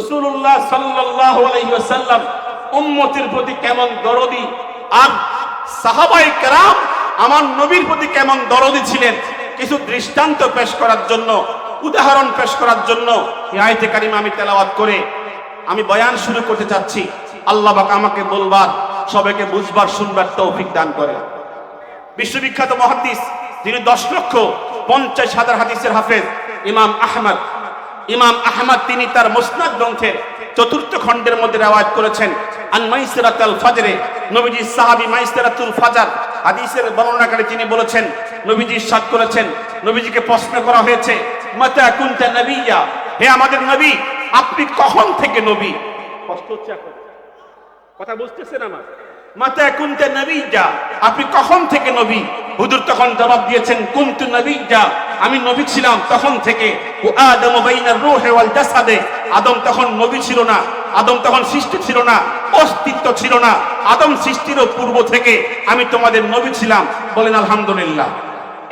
রসুল্লাহ সাল্লাহ আলাইসাল্লাম উম্মতির প্রতি কেমন দরদি? আর সাহাবাই কেরাম আমার নবীর প্রতি কেমন দরদি ছিলেন? কিছু দৃষ্টান্ত পেশ করার জন্য, উদাহরণ পেশ করার জন্য আয়তে কারিমা আমি তেলাওয়াত করে আমি বয়ান শুরু করতে চাচ্ছি। আল্লাহ বাক আমাকে বলবার, সবাইকে বুঝবার, শুনবার তৌফিক দান করে বিশ্ববিখ্যাত মহাদিস, যিনি দশ লক্ষ পঞ্চাশ হাজার হাদিসের হাফেজ, ইমাম আহমদ। ইমাম আহমদ তিনি তার মুসনাদ গ্রন্থের চতুর্থ খণ্ডের মধ্যে রেওয়াজ করেছেন, আন মাইসরাতাল ফাজরে। নবীজি সাহাবী মাইসরাতুল ফাজার হাদিসের বর্ণনাকারী তিনি বলেছেন, নবীজি সাদ করেছেন, নবীজিকে প্রশ্ন করা হয়েছে, মাতা কুনতা নবিয়্যা হে আমাদের নবী, আপনি কখন থেকে নবী? কষ্ট হচ্ছে এখন। কথা বুঝতেছেন আমার? মাতা কুনতে নবী যা আপনি কখন থেকে নবী? হুজুর তখন জবাব দিয়েছেন কুমতু নবী যা আমি নবী ছিলাম তখন থেকে। ও আদম বাইনার রূহে ওয়াল জাসাদে। আদম তখন নবী ছিল না, আদম তখন সৃষ্টি ছিল না, অস্তিত্ব ছিল না। আদম সৃষ্টিরও পূর্ব থেকে আমি তোমাদের নবী ছিলাম। বলেন, আলহামদুলিল্লাহ।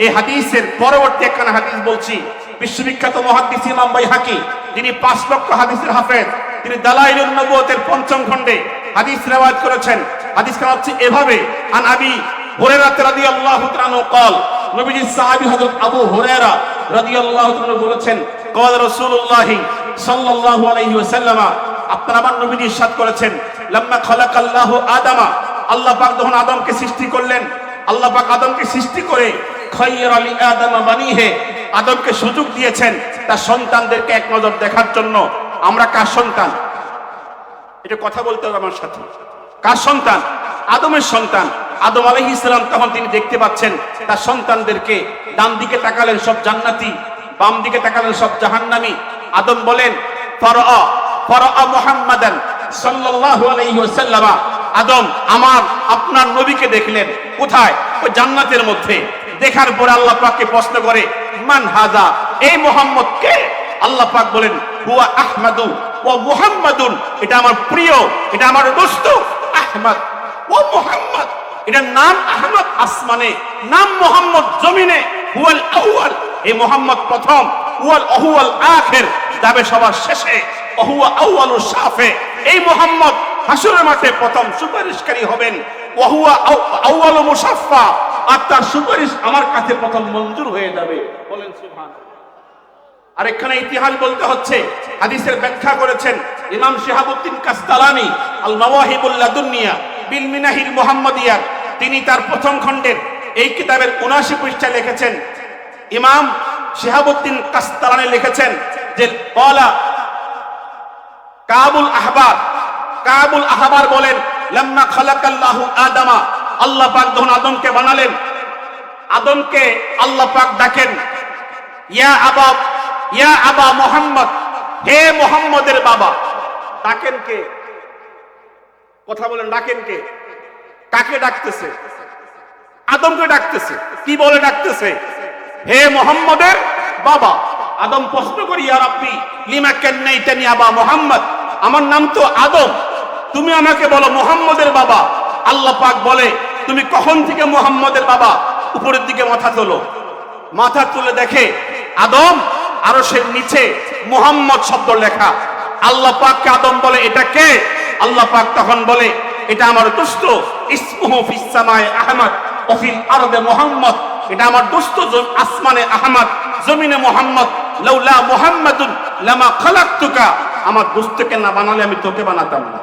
এই হাদিসের পরবর্তী একখানা হাদিস বলছি। বিশ্ববিখ্যাত মহাদিস ইমাম বাইহাকি, যিনি পাঁচ লক্ষ হাদিসের হাফেজ, তিনি দালাইলুন নবুয়তের পঞ্চম খণ্ডে হাদিস রেওয়াজ করেছেন। হাদিস খানা হচ্ছে এভাবে, আন আবি হুরায়রা রাদিয়াল্লাহু তাআলা قال নবীজি সাহাবী হযরত আবু হুরায়রা রাদিয়াল্লাহু তাআলা বলেছেন قال রাসূলুল্লাহ সাল্লাল্লাহু আলাইহি ওয়াসাল্লাম আপনারা আমার নবীজি ইরশাদ করেছেন লাম্মা খালাকাল্লাহু আদামা আল্লাহ পাক যখন আদমকে সৃষ্টি করলেন আল্লাহ পাক আদমকে সৃষ্টি করে খৈর আলী আদম বানিহে আদমকে সুযোগ দিয়েছেন তার সন্তানদেরকে এক নজর দেখার জন্য আমরা কার সন্তান এটা কথা বলতে হবে আমার সাথে কার সন্তান আদমের সন্তান আদম আলহ ইসলাম তখন তিনি দেখতে পাচ্ছেন, তার সন্তানদেরকে ডান দিকে তাকালেন সব জান্নাতি, বাম দিকে তাকালেন সব জাহান্নামি। আদম বলেন, ফরআ ফরআ মুহাম্মাদান সাল্লাল্লাহু আদম, আমার, আপনার নবীকে দেখলেন। কোথায়? ওই জান্নাতের মধ্যে। দেখার পরে আল্লাহ পাককে প্রশ্ন করে, মান হাজা, এই মোহাম্মদ কে? আল্লাহ পাক বলেন, হুয়া আহমাদু ও মুহাম্মাদুন। এটা আমার প্রিয়, এটা আমার দোস্ত, আহমদ ও মুহাম্মদ। এটা নাম আহমদ আসমানে, নাম মোহাম্মদ জমিনে। হুয়াল আউয়াল, এই মোহাম্মদ প্রথম, হুয়াল অহুয়াল আখের যাবে সবার শেষে অহুয়া আউয়ালু সাফে এই মোহাম্মদ হাসুরের মাঠে প্রথম সুপারিশকারী হবেন, ওহুয়া আউয়ালু মুসাফফা। আর তার সুপারিশ আমার কাছে প্রথম মঞ্জুর হয়ে যাবে। বলেন সুবহান আর এখানে ইতিহাস বলতে হচ্ছে, হাদিসের ব্যাখ্যা করেছেন ইমাম শিহাবুদ্দিন কাস্তালানি আল মাওয়াহিবুল লাদুনিয়া। বিল মিনাহিল মুহাম্মাদিয়া তিনি তার প্রথম খণ্ডের এই কিতাবের 79 পৃষ্ঠায় লিখেছেন। ইমাম শিহাবুদ্দিন কাস্তালানি লিখেছেন যে, কলা কাবুল আহবার। কাবুল আহবার বলেন, লাম্মা খালাকাল্লাহু আদামা। আল্লাহ পাক যখন আদমকে বানালেন, আদমকে আল্লাহ পাক ডাকেন, ইয়া আবা ইয়া আবা মোহাম্মদ, হে মোহাম্মদের বাবা। ডাকেন কে? কথা বলেন, ডাকেন কে? কাকে ডাকতেছে? আদমকে ডাকতেছে। কি বলে ডাকতেছে? হে মোহাম্মদের বাবা। আদম প্রশ্ন করি আর আপনি লিমা কেন্নাই তেনি আবা মোহাম্মদ? আমার নাম তো আদম। তুমি আমাকে বলো, মোহাম্মদের বাবা। আল্লাহ পাক বলে, তুমি কখন থেকে মোহাম্মদের বাবা? উপরের দিকে মাথা তোলো। মাথা তুলে দেখে, আদম আরও সে নিচে মোহাম্মদ শব্দ লেখা। আল্লাহ পাককে আদম বলে, এটা কে? আল্লাহ পাক তখন বলে এটা আমার দুষ্ট। ইসমুহু ফিস সামায়ে আহমদ ওফিল আরদে মোহাম্মদ। এটা আমার দুষ্ট আসমানে আহমদ জমিনে মোহাম্মদ। লাউলা মোহাম্মদুন লামা খালাকতুকা। আমার দুস্তকে না বানালে আমি তোকে বানাতাম না।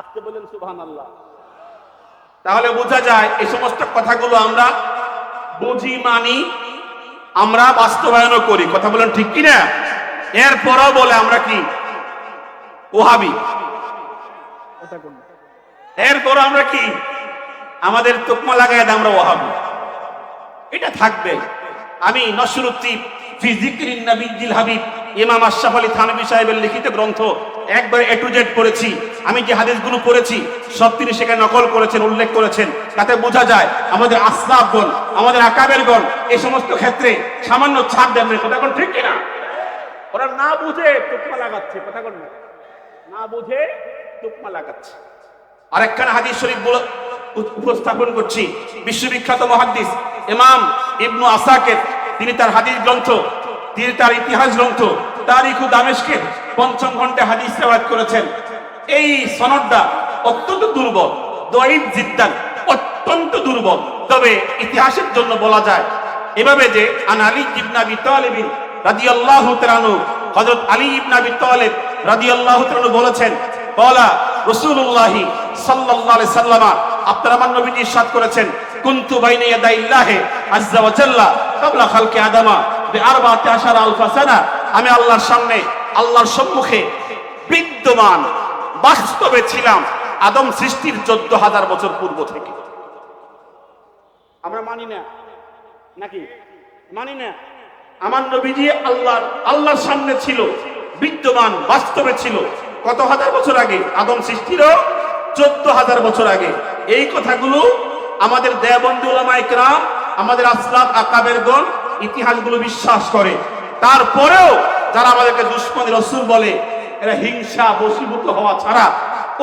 আজকে বলেন সুবহানাল্লাহ। তাহলে বোঝা যায় এই সমস্ত কথাগুলো আমরা বুঝি মানি আমরা বাস্তবায়নও করি। কথা বলেন ঠিক কিনা? এরপরও বলে আমরা কি? ওহাবি। এরপর আমরা কি? আমাদের তোকমা লাগায় আমরা ওহাবি। এটা থাকবে। আমি নসরুদ্দিন ফিজিক্রিন নবীজিল হাবিব ইমাম আশরাফ আলী থানবী সাহেবের লিখিত গ্রন্থ একবার এ টু জেড পড়েছি। আমি যে হাদিসগুলো পড়েছি সব তিনি সেখানে নকল করেছেন উল্লেখ করেছেন। তাতে বোঝা যায় আমাদের আসলাফগণ আমাদের আকাবেরগণ এই সমস্ত ক্ষেত্রে সামান্য ছাড় দেন কথা ঠিক কিনা? ওরা না বুঝে তুকমা লাগাচ্ছে কথা না না বুঝে তুকমা লাগাচ্ছে। আরেকখানা হাদিস শরীফ উপস্থাপন করছি। বিশ্ববিখ্যাত মহাদ্দিস ইমাম ইবনু আসাকের, তিনি তার হাদিস গ্রন্থ, তিনি তার ইতিহাস গ্রন্থ, তারিখু দামেশকে পঞ্চম ঘণ্টা হাদিস রেওয়ায়াত করেছেন। এই সনদটা অত্যন্ত দুর্বল দয়ীব জিদ্দান অত্যন্ত দুর্বল। তবে ইতিহাসের জন্য বলা যায়, এভাবে যে আন আলী ইবনে আবি তালিব রাদিয়াল্লাহু তাআলা হযরত আলী ইবনে আবি তালিব বলেছেন আমি আল্লাহর সামনে, আল্লাহর সম্মুখে বিদ্যমান, বাস্তবে ছিলাম আদম সৃষ্টির চোদ্দ হাজার বছর পূর্ব থেকে। আমরা মানি না, নাকি? মানি না। আমার নবীজি আল্লাহর আল্লাহর সামনে ছিল। বিদ্যমান বাস্তবে ছিল। কত হাজার বছর আগে? আদম সৃষ্টিরও চোদ্দ হাজার বছর আগে। এই কথাগুলো আমাদের দেবন্দু ওলামাইকরাম আমাদের আসলাফ আকাবের গণ ইতিহাসগুলো বিশ্বাস করে। তারপরেও যারা আমাদেরকে দুশ্মনী রসুল বলে, এরা হিংসা, বশীভূত হওয়া ছাড়া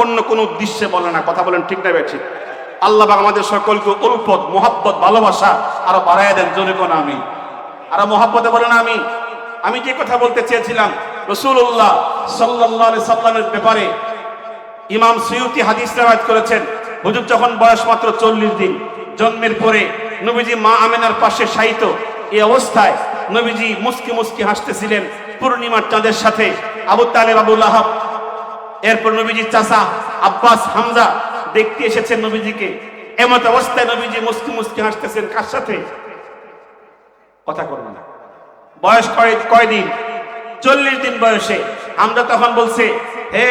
অন্য কোনো উদ্দেশ্যে বলে না। কথা বলেন ঠিক না ঠিক আল্লাহ আমাদের সকলকে উল্পত মোহাব্বত, ভালোবাসা আরও বাড়াই দেন। জোরে কোন আমি? আরও মোহাব্বতে বলেন আমি। আমি যে কথা বলতে চেয়েছিলাম রসুল্লাহ সাল্লাহ সাল্লামের ব্যাপারে ইমাম সৈয়দি হাদিস রেওয়ায়ত করেছেন। হুজুর যখন বয়স মাত্র চল্লিশ দিন, জন্মের পরে নবীজি মা আমেনার পাশে শায়িত এই অবস্থায় নবীজি মুস্কি মুস্কি হাসতেছিলেন পূর্ণিমার চাঁদের সাথে। আবু তালেব আবুল আহাব এরপর নবীজি চাচা আব্বাস, হামজা দেখতে এসেছেন নবীজিকে। এমত অবস্থায় নবীজি মুস্কি মুস্কি হাসতেছেন, কার সাথে? কথা করবেন না। বয়স কয় কয়দিন? চল্লিশ দিন বয়সে। আমরা তখন বলছি, হে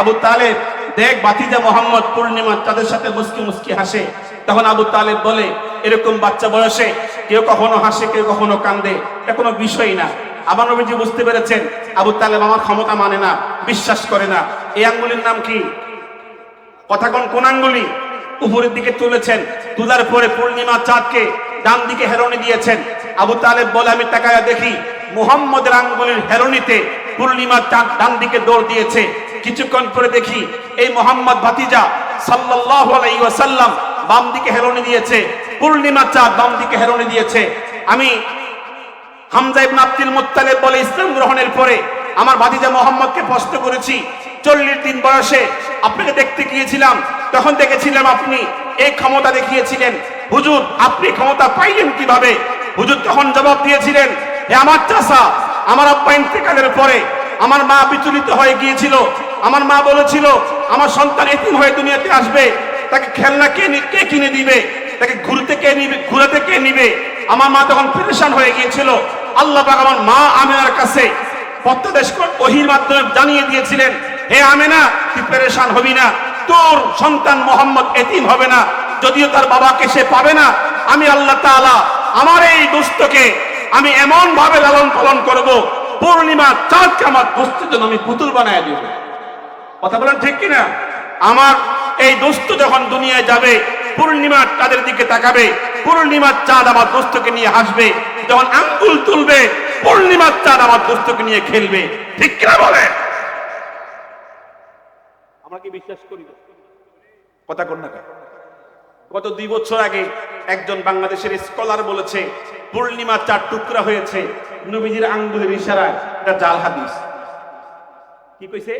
আবু তালেব, দেখ বাতিজা মোহাম্মদ পূর্ণিমা তাদের সাথে মুস্কি মুস্কি হাসে। তখন আবু তালেব বলে, এরকম বাচ্চা বয়সে কেউ কখনো হাসে, কেউ কখনো কান্দে। এটা কোনো বিষয় না। আমার নবীজি বুঝতে পেরেছেন, আবু তালেব আমার ক্ষমতা মানে না, বিশ্বাস করে না। এই আঙ্গুলির নাম কি? কথা কোন কোন আঙ্গুলি? উপরের দিকে তুলেছেন, তুলার পরে পূর্ণিমা চাঁদকে ডান দিকে হেরনি দিয়েছেন। আবু তালেব বলে, আমি তাকায়া দেখি মুহাম্মদের আঙ্গুলির হেরনিতে পূর্ণিমার চাঁদ ডান দিকে দৌড় দিয়েছে। কিছুক্ষণ পরে দেখি এই মোহাম্মদ ভাতিজা সাল্লাল্লাহু আলাইহি ওয়াসাল্লাম বাম দিকে হেরনি দিয়েছে পূর্ণিমার চাঁদ বাম দিকে হেরনি দিয়েছে। আমি হামজা ইবনে আব্দুল মুত্তালিব বলে ইসলাম গ্রহণের পরে আমার ভাতিজা মোহাম্মদকে প্রশ্ন করেছি, চল্লিশ দিন বয়সে আপনাকে দেখতে গিয়েছিলাম, তখন দেখেছিলাম আপনি এই ক্ষমতা দেখিয়েছিলেন। হুজুর, আপনি ক্ষমতা পাইলেন কীভাবে? হুজুর তখন জবাব দিয়েছিলেন হে আমার চাষা আমার আব্বা ইন্তেকালের পরে আমার মা বিচলিত হয়ে গিয়েছিল। আমার মা বলেছিল, আমার সন্তান এতিম হয়ে দুনিয়াতে আসবে। তাকে খেলনা কে কে কিনে দিবে? তাকে ঘুরতে কে নিবে, ঘুরাতে কে নিবে? আমার মা তখন পরেশান হয়ে গিয়েছিল। আল্লাহ পাক আমার মা আমেনার কাছে প্রত্যাদেশ করে, ওহির মাধ্যমে জানিয়ে দিয়েছিলেন, হে আমেনা, তুই পেরেশান হবি না। তোর সন্তান মোহাম্মদ এতিম হবে না। যদিও তার বাবাকে সে পাবে না, আমি আল্লাহ তাআলা আমার এই দুস্থকে আমি এমন ভাবে লালন পালন করব, পূর্ণিমা চাঁদকে আমার দুস্থের জন্য আমি পুতুল বানায় দিব কথা বলেন ঠিক কিনা আমার এই দোস্ত যখন দুনিয়ায় যাবে পূর্ণিমার চাঁদের দিকে তাকাবে পূর্ণিমার চাঁদ আমার দোস্তকে নিয়ে হাসবে, যখন আঙ্গুল তুলবে পূর্ণিমার চাঁদ আমার দোস্তকে নিয়ে খেলবে ঠিক কিনা বলে আমরা কি বিশ্বাস করি? কথা কর না কেন? গত দুই বছর আগে একজন বাংলাদেশের স্কলার বলেছে পূর্ণিমা চার টুকরা হয়েছে নবীজির আঙ্গুলের ইশারায়। এটা জাল হাদিস। কি কইছে?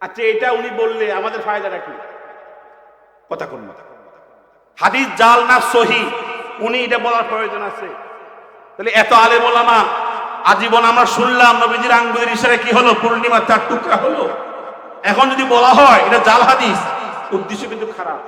আচ্ছা এটা উনি বললে আমাদের ফায়দাটা কি? কথা কোন কথা হাদিস, জাল না সহি? উনি এটা বলার প্রয়োজন আছে। তাহলে এত আলে বলামা আজীবন আমরা শুনলাম নবীজির আঙ্গুলের ইশারায় কি হলো? পূর্ণিমা চার টুকরা হলো। এখন যদি বলা হয়, এটা জাল হাদিস, উদ্দেশ্য কিন্তু খারাপ।